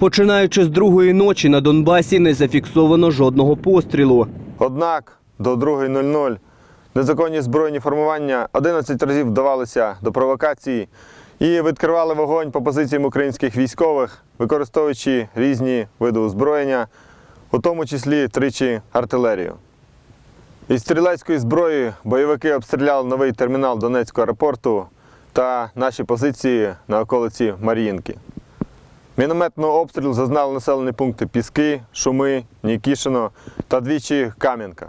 Починаючи з другої ночі на Донбасі не зафіксовано жодного пострілу. Однак до 2.00 незаконні збройні формування 11 разів вдавалися до провокації і відкривали вогонь по позиціям українських військових, використовуючи різні види озброєння, у тому числі тричі артилерію. Із стрілецької зброї бойовики обстріляли новий термінал Донецького аеропорту та наші позиції на околиці Мар'їнки. Мінометного обстрілу зазнали населені пункти Піски, Шуми, Нікішино та двічі Кам'янка.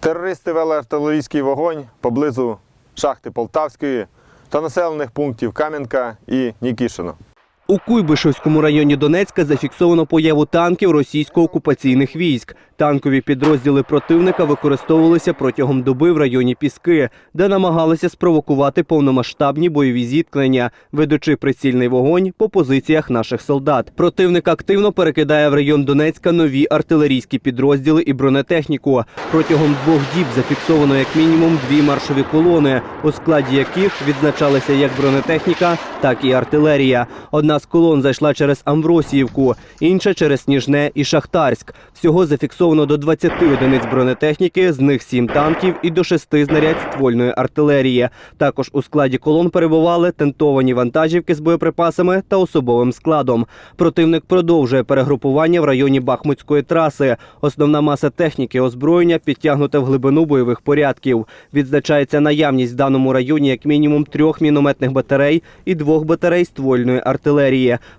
Терористи вели артилерійський вогонь поблизу шахти Полтавської та населених пунктів Кам'янка і Нікішино. У Куйбишевському районі Донецька зафіксовано появу танків російсько-окупаційних військ. Танкові підрозділи противника використовувалися протягом доби в районі Піски, де намагалися спровокувати повномасштабні бойові зіткнення, ведучи прицільний вогонь по позиціях наших солдат. Противник активно перекидає в район Донецька нові артилерійські підрозділи і бронетехніку. Протягом двох діб зафіксовано як мінімум дві маршові колони, у складі яких відзначалися як бронетехніка, так і артилерія. Одна з колон зайшла через Амвросіївку, інша через Сніжне і Шахтарськ. Всього зафіксовано до 20 одиниць бронетехніки, з них 7 танків і до 6 знарядь ствольної артилерії. Також у складі колон перебували тентовані вантажівки з боєприпасами та особовим складом. Противник продовжує перегрупування в районі Бахмутської траси. Основна маса техніки озброєння підтягнута в глибину бойових порядків. Відзначається наявність в даному районі як мінімум трьох мінометних батарей і двох батарей ствольної артилерії.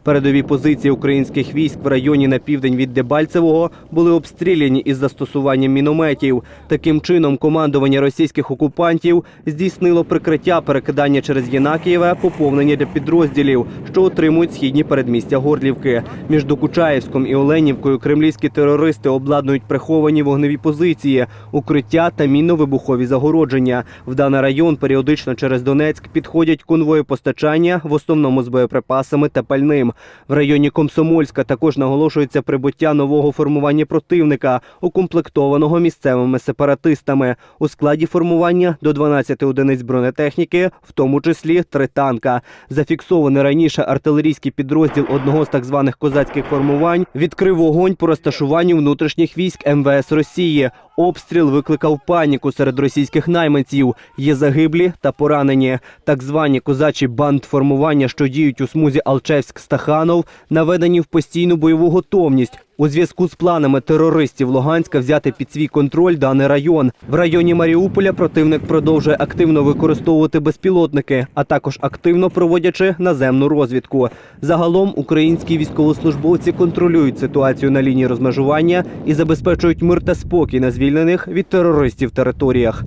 Передові позиції українських військ в районі на південь від Дебальцевого були обстріляні із застосуванням мінометів. Таким чином, командування російських окупантів здійснило прикриття перекидання через Єнакієве поповнення для підрозділів, що отримують східні передмістя Горлівки. Між Докучаєвськом і Оленівкою кремлівські терористи обладнують приховані вогневі позиції, укриття та мінно-вибухові загородження. В даний район періодично через Донецьк підходять конвої постачання, в основному з боєприпасами та пальним. В районі Комсомольська також наголошується прибуття нового формування противника, укомплектованого місцевими сепаратистами. У складі формування до 12 одиниць бронетехніки, в тому числі три танка. Зафіксований раніше артилерійський підрозділ одного з так званих козацьких формувань відкрив вогонь по розташуванню внутрішніх військ МВС Росії. Обстріл викликав паніку серед російських найманців. Є загиблі та поранені. Так звані козачі бандформування, що діють у смузі Алчевськ-Стаханов, наведені в постійну бойову готовність. У зв'язку з планами терористів Луганська взяти під свій контроль даний район. В районі Маріуполя противник продовжує активно використовувати безпілотники, а також активно проводячи наземну розвідку. Загалом українські військовослужбовці контролюють ситуацію на лінії розмежування і забезпечують мир та спокій на звільнених від терористів територіях.